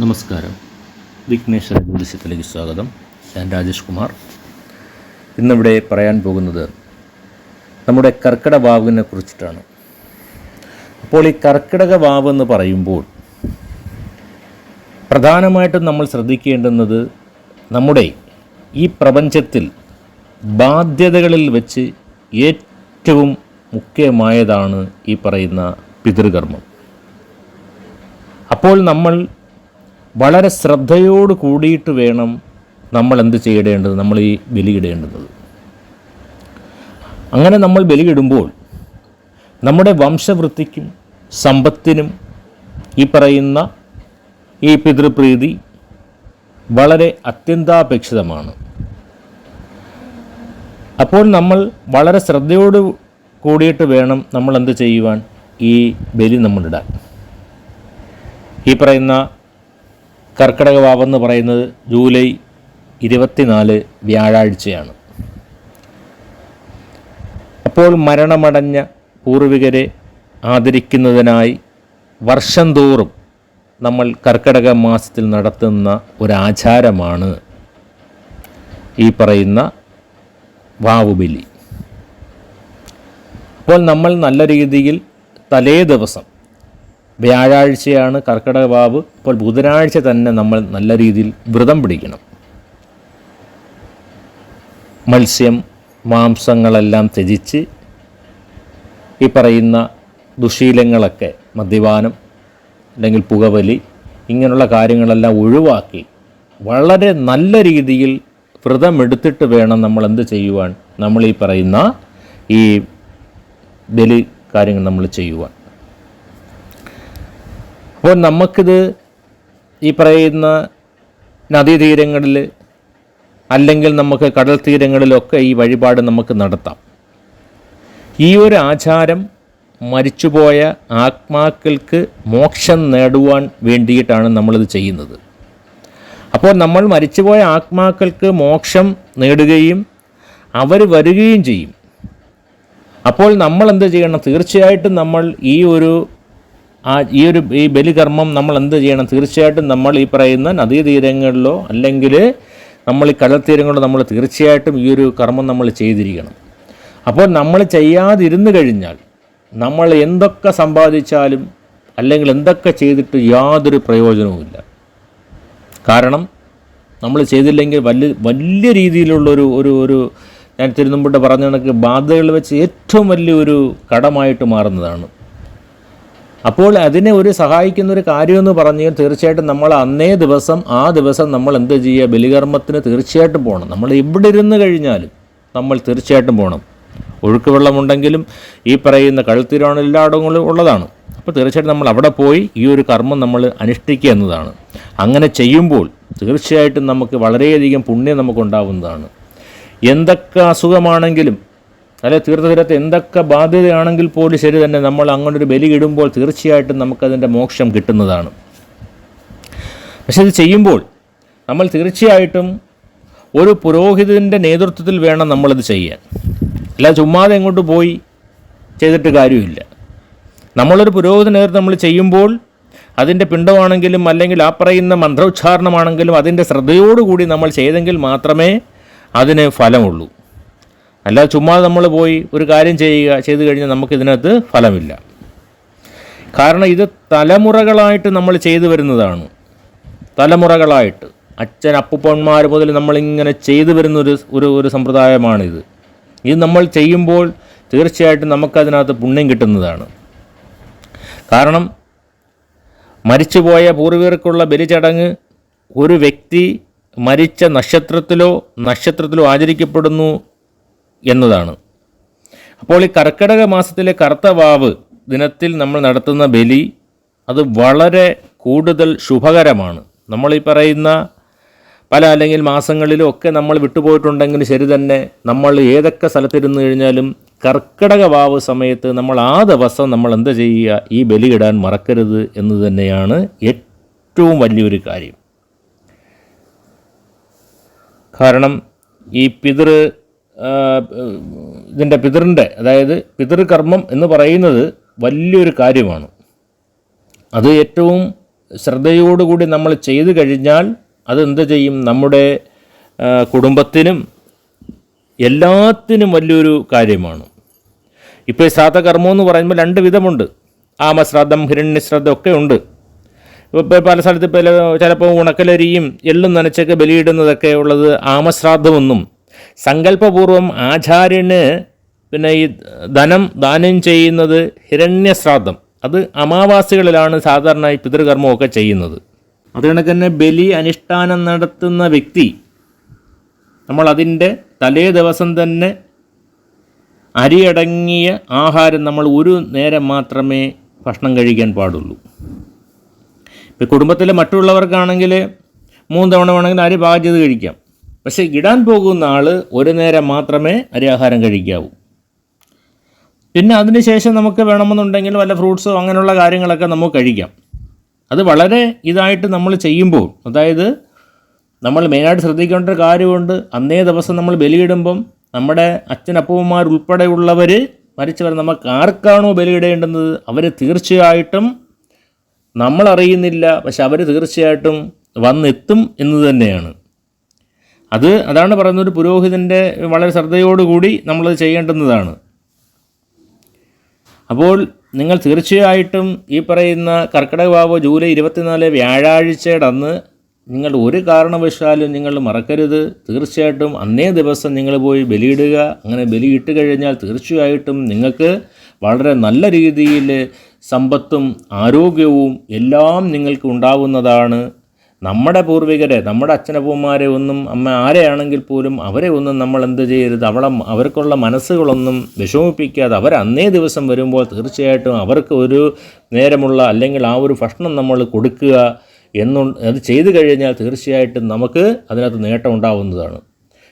നമസ്കാരം. വിഘ്നേശ്വര ജ്യോതിഷത്തിലേക്ക് സ്വാഗതം. ഞാൻ രാജേഷ് കുമാർ. ഇന്നിവിടെ പറയാൻ പോകുന്നത് നമ്മുടെ കർക്കിടക വാവിനെ കുറിച്ചിട്ടാണ്. അപ്പോൾ ഈ കർക്കിടക വാവ് എന്ന് പറയുമ്പോൾ പ്രധാനമായിട്ടും നമ്മൾ ശ്രദ്ധിക്കേണ്ടുന്നത് നമ്മുടെ ഈ പ്രപഞ്ചത്തിൽ ബാധ്യതകളിൽ വെച്ച് ഏറ്റവും മുഖ്യമായതാണ് ഈ പറയുന്ന പിതൃകർമ്മം. അപ്പോൾ നമ്മൾ വളരെ ശ്രദ്ധയോട് കൂടിയിട്ട് വേണം നമ്മൾ എന്ത് ചെയ്യേണ്ടത് നമ്മൾ ഈ ബലിയിടേണ്ടുന്നത് അങ്ങനെ നമ്മൾ ബലിയിടുമ്പോൾ നമ്മുടെ വംശവൃത്തിക്കും സമ്പത്തിനും ഈ പറയുന്ന ഈ പിതൃപ്രീതി വളരെ അത്യന്താപേക്ഷിതമാണ്. അപ്പോൾ നമ്മൾ വളരെ ശ്രദ്ധയോട് കൂടിയിട്ട് വേണം നമ്മൾ എന്ത് ചെയ്യുവാൻ ഈ ബലി നമ്മളിടാൻ. ഈ പറയുന്ന കർക്കിടക വാവെന്ന് പറയുന്നത് ജൂലൈ ഇരുപത്തിനാല് വ്യാഴാഴ്ചയാണ്. അപ്പോൾ മരണമടഞ്ഞ പൂർവികരെ ആദരിക്കുന്നതിനായി വർഷം തോറും നമ്മൾ കർക്കിടക മാസത്തിൽ നടത്തുന്ന ഒരാചാരമാണ് ഈ പറയുന്ന വാവുബലി. അപ്പോൾ നമ്മൾ നല്ല രീതിയിൽ തലേ ദിവസം വ്യാഴാഴ്ചയാണ് കർക്കിടക വാവ് അപ്പോൾ ബുധനാഴ്ച തന്നെ നമ്മൾ നല്ല രീതിയിൽ വ്രതം പിടിക്കണം. മത്സ്യം മാംസങ്ങളെല്ലാം ത്യജിച്ച് ഈ പറയുന്ന ദുശീലങ്ങളൊക്കെ മദ്യപാനം അല്ലെങ്കിൽ പുകവലി ഇങ്ങനെയുള്ള കാര്യങ്ങളെല്ലാം ഒഴിവാക്കി വളരെ നല്ല രീതിയിൽ വ്രതമെടുത്തിട്ട് വേണം നമ്മൾ എന്ത് ചെയ്യുവാൻ? നമ്മൾ ഈ പറയുന്ന ഈ ബലി കാര്യങ്ങൾ നമ്മൾ ചെയ്യുവാൻ. അപ്പോൾ നമുക്കിത് ഈ പറയുന്ന നദീതീരങ്ങളിൽ അല്ലെങ്കിൽ നമുക്ക് കടൽ തീരങ്ങളിലൊക്കെ ഈ വഴിപാട് നമുക്ക് നടത്താം. ഈ ഒരു ആചാരം മരിച്ചുപോയ ആത്മാക്കൾക്ക് മോക്ഷം നേടുവാൻ വേണ്ടിയിട്ടാണ് നമ്മളിത് ചെയ്യുന്നത്. അപ്പോൾ നമ്മൾ മരിച്ചുപോയ ആത്മാക്കൾക്ക് മോക്ഷം നേടുകയും അവർ വരികയും ചെയ്യും. അപ്പോൾ നമ്മൾ എന്ത് ചെയ്യണം? തീർച്ചയായിട്ടും നമ്മൾ ഈ ഒരു ആ ഈ ഒരു ഈ ബലികർമ്മം നമ്മൾ എന്ത് ചെയ്യണം? തീർച്ചയായിട്ടും നമ്മൾ ഈ പറയുന്ന നദീതീരങ്ങളിലോ അല്ലെങ്കിൽ നമ്മൾ ഈ കടൽത്തീരങ്ങളിലോ നമ്മൾ തീർച്ചയായിട്ടും ഈ ഒരു കർമ്മം നമ്മൾ ചെയ്തിരിക്കണം. അപ്പോൾ നമ്മൾ ചെയ്യാതിരുന്നു കഴിഞ്ഞാൽ നമ്മൾ എന്തൊക്കെ സമ്പാദിച്ചാലും അല്ലെങ്കിൽ എന്തൊക്കെ ചെയ്തിട്ട് യാതൊരു പ്രയോജനവുമില്ല കാരണം നമ്മൾ ചെയ്തില്ലെങ്കിൽ വലിയ വലിയ രീതിയിലുള്ളൊരു ഒരു ഒരു ഞാൻ തിരുനമ്പിട്ട് പറഞ്ഞ കണക്ക് ബാധ്യതകൾ വെച്ച് ഏറ്റവും വലിയൊരു കടമായിട്ട് മാറുന്നതാണ്. അപ്പോൾ അതിനെ ഒരു സഹായിക്കുന്ന ഒരു കാര്യമെന്ന് പറഞ്ഞാൽ തീർച്ചയായിട്ടും നമ്മൾ അന്നേ ദിവസം ആ ദിവസം നമ്മൾ എന്ത് ചെയ്യുക? ബലികർമ്മത്തിന് തീർച്ചയായിട്ടും പോകണം. നമ്മൾ ഇവിടെ ഇരുന്ന് കഴിഞ്ഞാലും നമ്മൾ തീർച്ചയായിട്ടും പോകണം. ഒഴുക്ക് വെള്ളമുണ്ടെങ്കിലും ഈ പറയുന്ന കഴുത്തിരാണ് എല്ലായിടങ്ങളും ഉള്ളതാണ്. അപ്പോൾ തീർച്ചയായിട്ടും നമ്മൾ അവിടെ പോയി ഈ ഒരു കർമ്മം നമ്മൾ അനുഷ്ഠിക്കുക എന്നതാണ്. അങ്ങനെ ചെയ്യുമ്പോൾ തീർച്ചയായിട്ടും നമുക്ക് വളരെയധികം പുണ്യം നമുക്കുണ്ടാവുന്നതാണ്. എന്തൊക്കെ അസുഖമാണെങ്കിലും അല്ലെ തീർത്ഥതീരത്ത് എന്തൊക്കെ ബാധ്യതയാണെങ്കിൽ പോലും ശരി തന്നെ നമ്മൾ അങ്ങനൊരു ബലി ഇടുമ്പോൾ തീർച്ചയായിട്ടും നമുക്കതിന്റെ മോക്ഷം കിട്ടുന്നതാണ്. പക്ഷെ ഇത് ചെയ്യുമ്പോൾ നമ്മൾ തീർച്ചയായിട്ടും ഒരു പുരോഹിതന്റെ നേതൃത്വത്തിൽ വേണം നമ്മളത് ചെയ്യാൻ. അല്ല ചുമ്മാതെ എങ്ങോട്ട് പോയി ചെയ്തിട്ട് കാര്യമില്ല. നമ്മളൊരു പുരോഹിത നേതൃത്വം നമ്മൾ ചെയ്യുമ്പോൾ അതിന്റെ പിണ്ടമാണെങ്കിലും അല്ലെങ്കിൽ ആ പറയുന്ന മന്ത്രോച്ചാരണമാണെങ്കിലും അതിന്റെ ശ്രദ്ധയോടുകൂടി നമ്മൾ ചെയ്തെങ്കിൽ മാത്രമേ അതിന് ഫലമുള്ളൂ. അല്ലാതെ ചുമ്മാ നമ്മൾ പോയി ഒരു കാര്യം ചെയ്യുക ചെയ്തു കഴിഞ്ഞാൽ നമുക്ക് ഇതിനകത്ത് ഫലമില്ല. കാരണം ഇത് തലമുറകളായിട്ട് നമ്മൾ ചെയ്തു വരുന്നതാണ്. തലമുറകളായിട്ട്. അച്ഛൻ അപ്പുപ്പന്മാർ മുതൽ നമ്മളിങ്ങനെ ചെയ്തു വരുന്ന ഒരു ഒരു ഒരു സമ്പ്രദായമാണിത്. ഇത് നമ്മൾ ചെയ്യുമ്പോൾ തീർച്ചയായിട്ടും നമുക്കതിനകത്ത് പുണ്യം കിട്ടുന്നതാണ്. കാരണം മരിച്ചുപോയ പൂർവികർക്കുള്ള ബലിചടങ്ങ് ഒരു വ്യക്തി മരിച്ച നക്ഷത്രത്തിലോ നക്ഷത്രത്തിലോ ആചരിക്കപ്പെടുന്നു എന്നതാണ്. അപ്പോൾ ഈ കർക്കിടക മാസത്തിലെ കർത്തവാവ് ദിനത്തിൽ നമ്മൾ നടത്തുന്ന ബലി അത് വളരെ കൂടുതൽ ശുഭകരമാണ്. നമ്മൾ ഈ പറയുന്ന പല അല്ലെങ്കിൽ മാസങ്ങളിലും ഒക്കെ നമ്മൾ വിട്ടുപോയിട്ടുണ്ടെങ്കിലും ശരി തന്നെ നമ്മൾ ഏതൊക്കെ സ്ഥലത്തിരുന്ന് കഴിഞ്ഞാലും കർക്കിടക വാവ് സമയത്ത് നമ്മൾ ആ ദിവസം നമ്മൾ എന്താ ചെയ്യുക? ഈ ബലി ഇടാൻ മറക്കരുത് എന്ന് തന്നെയാണ് ഏറ്റവും വലിയൊരു കാര്യം. കാരണം ഈ പിതൃ ഇതിന്റെ പിതറിന്റെ അതായത് പിതൃകർമ്മം എന്ന് പറയുന്നത് വലിയൊരു കാര്യമാണ്. അത് ഏറ്റവും ശ്രദ്ധയോടുകൂടി നമ്മൾ ചെയ്തു കഴിഞ്ഞാൽ അതെന്ത് ചെയ്യും? നമ്മുടെ കുടുംബത്തിനും എല്ലാത്തിനും വലിയൊരു കാര്യമാണ്. ഇപ്പോൾ ഈ ശ്രാദ്ധകർമ്മം എന്ന് പറയുമ്പോൾ രണ്ട് വിധമുണ്ട്. ആമശ്രാദ്ധം ഹിരണ്യശ്രാദ്ധം ഒക്കെ ഉണ്ട്. ഇപ്പോൾ പല സ്ഥലത്ത് ഇപ്പോൾ ചിലപ്പോൾ ഉണക്കലരിയും എള്ളും നനച്ചൊക്കെ ബലിയിടുന്നതൊക്കെ ഉള്ളത് ആമശ്രാദ്ധമെന്നും സങ്കല്പപൂർവം ആചാര്യന് പിന്നെ ഈ ധനം ദാനം ചെയ്യുന്നത് ഹിരണ്യശ്രാദ്ധം. അത് അമാവാസികളിലാണ് സാധാരണ ഈ പിതൃകർമ്മമൊക്കെ ചെയ്യുന്നത്. അത് കണക്ക് തന്നെ ബലി അനുഷ്ഠാനം നടത്തുന്ന വ്യക്തി നമ്മൾ അതിന്റെ തലേ ദിവസം തന്നെ അരിയടങ്ങിയ ആഹാരം നമ്മൾ ഒരു നേരം മാത്രമേ ഭക്ഷണം കഴിക്കാൻ പാടുള്ളൂ. ഇപ്പോൾ കുടുംബത്തിലെ മറ്റുള്ളവർക്കാണെങ്കിൽ മൂന്ന് തവണ വേണമെങ്കിൽ അരി പാകം ചെയ്ത് കഴിക്കാം. പക്ഷേ ഇടാൻ പോകുന്ന ആൾ ഒരു നേരം മാത്രമേ അരി ആഹാരം കഴിക്കാവൂ. പിന്നെ അതിനുശേഷം നമുക്ക് വേണമെന്നുണ്ടെങ്കിൽ വല്ല ഫ്രൂട്ട്സോ അങ്ങനെയുള്ള കാര്യങ്ങളൊക്കെ നമുക്ക് കഴിക്കാം. അത് വളരെ ഇതായിട്ട് നമ്മൾ ചെയ്യുമ്പോൾ അതായത് നമ്മൾ മെയിനായിട്ട് ശ്രദ്ധിക്കേണ്ട ഒരു കാര്യമുണ്ട്. അന്നേ ദിവസം നമ്മൾ ബലിയിടുമ്പം നമ്മുടെ അച്ഛനപ്പൂമ്മമാർ ഉൾപ്പെടെയുള്ളവർ മരിച്ചവർ നമുക്ക് ആർക്കാണോ ബലിയിടേണ്ടുന്നത്? അവർ തീർച്ചയായിട്ടും നമ്മളറിയുന്നില്ല. പക്ഷെ അവർ തീർച്ചയായിട്ടും വന്നെത്തും എന്ന് തന്നെയാണ്. അത് അതാണ് പറയുന്നത് ഒരു പുരോഹിതന്റെ വളരെ ശ്രദ്ധയോടുകൂടി നമ്മളത് ചെയ്യേണ്ടുന്നതാണ്. അപ്പോൾ നിങ്ങൾ തീർച്ചയായിട്ടും ഈ പറയുന്ന കർക്കിടക വാവ് ജൂലൈ ഇരുപത്തിനാല് വ്യാഴാഴ്ചയുടെ അന്ന് നിങ്ങൾ ഒരു കാരണവശാലും നിങ്ങൾ മറക്കരുത്. തീർച്ചയായിട്ടും അന്നേ ദിവസം നിങ്ങൾ പോയി ബലിയിടുക. അങ്ങനെ ബലിയിട്ട് കഴിഞ്ഞാൽ തീർച്ചയായിട്ടും നിങ്ങൾക്ക് വളരെ നല്ല രീതിയിൽ സമ്പത്തും ആരോഗ്യവും എല്ലാം നിങ്ങൾക്ക് ഉണ്ടാവുന്നതാണ്. നമ്മുടെ പൂർവികരെ നമ്മുടെ അച്ഛനപ്പൂമാരെ ഒന്നും അമ്മ ആരെയാണെങ്കിൽ പോലും അവരെ ഒന്നും നമ്മൾ എന്ത് ചെയ്യരുത്. അവളെ അവർക്കുള്ള മനസ്സുകളൊന്നും വിഷമിപ്പിക്കാതെ അവർ അന്നേ ദിവസം വരുമ്പോൾ തീർച്ചയായിട്ടും അവർക്ക് ഒരു നേരമുള്ള അല്ലെങ്കിൽ ആ ഒരു ഭക്ഷണം നമ്മൾ കൊടുക്കുക എന്നു അത് ചെയ്തു കഴിഞ്ഞാൽ തീർച്ചയായിട്ടും നമുക്ക് അതിനകത്ത് നേട്ടം ഉണ്ടാവുന്നതാണ്.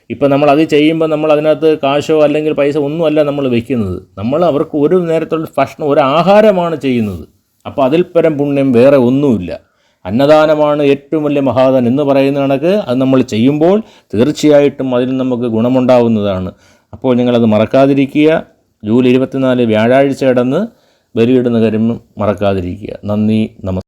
ഇപ്പം നമ്മൾ അത് ചെയ്യുമ്പോൾ നമ്മൾ അതിനകത്ത് കാശോ അല്ലെങ്കിൽ പൈസ ഒന്നുമല്ല നമ്മൾ വയ്ക്കുന്നത്. നമ്മൾ അവർക്ക് ഒരു നേരത്തുള്ള ഭക്ഷണം ഒരു ആഹാരമാണ് ചെയ്യുന്നത്. അപ്പോൾ അതിൽ പുണ്യം വേറെ ഒന്നുമില്ല. അന്നദാനമാണ് ഏറ്റവും വലിയ മഹാദാനം എന്ന് പറയുന്ന കണക്ക് അത് നമ്മൾ ചെയ്യുമ്പോൾ തീർച്ചയായിട്ടും അതിൽ നമുക്ക് ഗുണമുണ്ടാവുന്നതാണ്. അപ്പോൾ നിങ്ങളത് മറക്കാതിരിക്കുക. ജൂലൈ ഇരുപത്തിനാല് വ്യാഴാഴ്ച കടന്ന് ബലിയിടുന്ന കാര്യം മറക്കാതിരിക്കുക. നന്ദി നമസ്കാരം